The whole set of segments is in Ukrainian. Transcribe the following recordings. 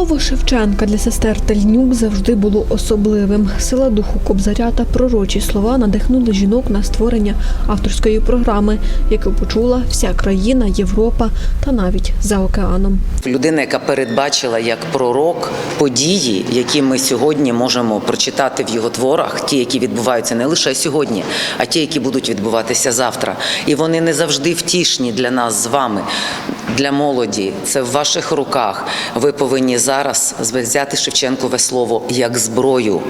Слово Шевченка для сестер Тельнюк завжди було особливим. Сила духу Кобзаря та пророчі слова надихнули жінок на створення авторської програми, яку почула вся країна, Європа та навіть за океаном. Людина, яка передбачила як пророк події, які ми сьогодні можемо прочитати в його творах, ті, які відбуваються не лише сьогодні, а ті, які будуть відбуватися завтра. І вони не завжди втішні для нас з вами, для молоді. Це в ваших руках. Ви повинні зараз взяти Шевченкове слово як зброю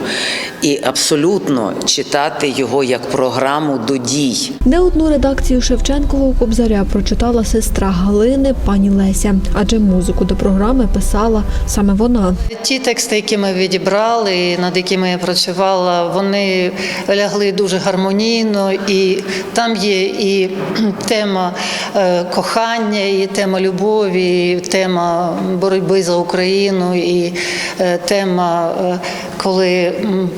і абсолютно читати його як програму до дій. Не одну редакцію Шевченкового Кобзаря прочитала сестра Галини пані Леся, адже музику до програми писала саме вона. Ті тексти, які ми відібрали, над якими я працювала, вони лягли дуже гармонійно, і там є і тема е, кохання, і тема любові, тема боротьби за Україну, і е, тема, е, коли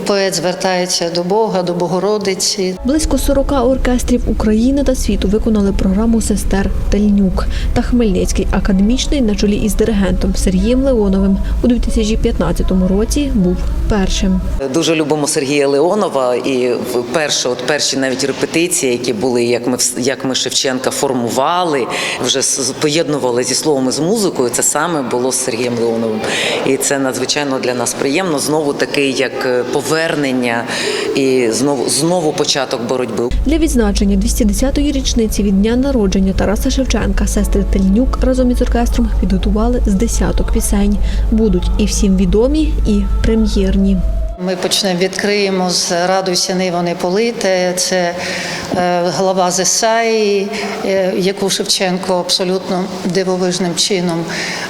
поет звертається до Бога, до Богородиці. Близько 40 оркестрів України та світу виконали програму сестер Тельнюк та Хмельницький академічний на чолі із диригентом Сергієм Леоновим у 2015 році був першим. Дуже любимо Сергія Леонова, і перше, от перші навіть репетиції, які були, як ми як ми Шевченка формували, вже з- поєднували зі словом і з музикою. Це саме було з Сергієм Леоновим. І це надзвичайно для нас приємно. Знову такий як е, повернення і знову знову початок боротьби. Для відзначення 210-ї річниці від дня народження Тараса Шевченка сестри Тельнюк разом із оркестром підготували з десяток пісень. Будуть і всім відомі, і прем'єрні. Ми почнемо відкриємо з Радуйся, не полите. Це е, глава з Ісаї, е, яку Шевченко абсолютно дивовижним чином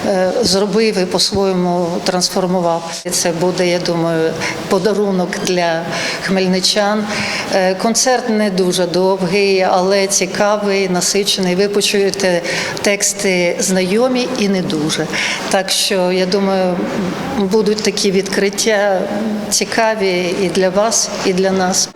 е, зробив і по-своєму трансформував. Це буде, я думаю, подарунок для хмельничан. Концерт не дуже довгий, але цікавий, насичений. Ви почуєте тексти знайомі і не дуже. Так що я думаю, будуть такі відкриття цікаві і для вас, і для нас.